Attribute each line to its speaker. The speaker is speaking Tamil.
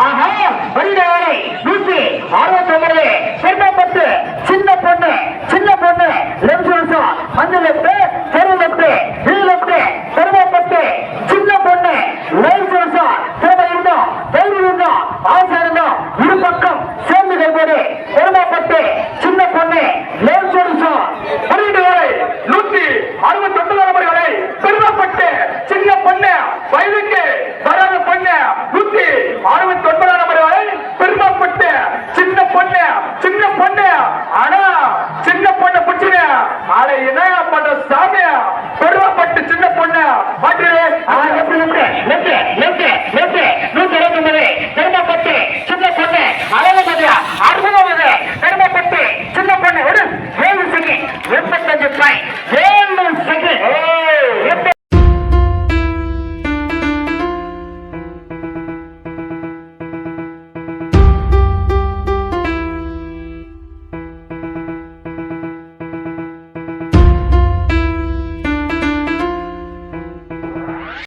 Speaker 1: ஆஹா! வழிநேரை நூத்தி அறுபத்தி ஒன்பது சின்ன பத்து சின்ன பொண்ணு சின்ன பொண்ணு லெப்ட் வருஷம் மஞ்சள் லெப்ட் தெரு லெப்ட் பத்து சின்ன பொண்ணு லைஃப் வருஷம் திறமை இருந்தோம் தைரியம் இருந்தோம் ஆசை இருந்தோம் இரு பக்கம்
Speaker 2: ஆனா இணையப்பட்ட சாமியா பெருமைப்பட்டு சின்ன பொண்ணு மாற்றி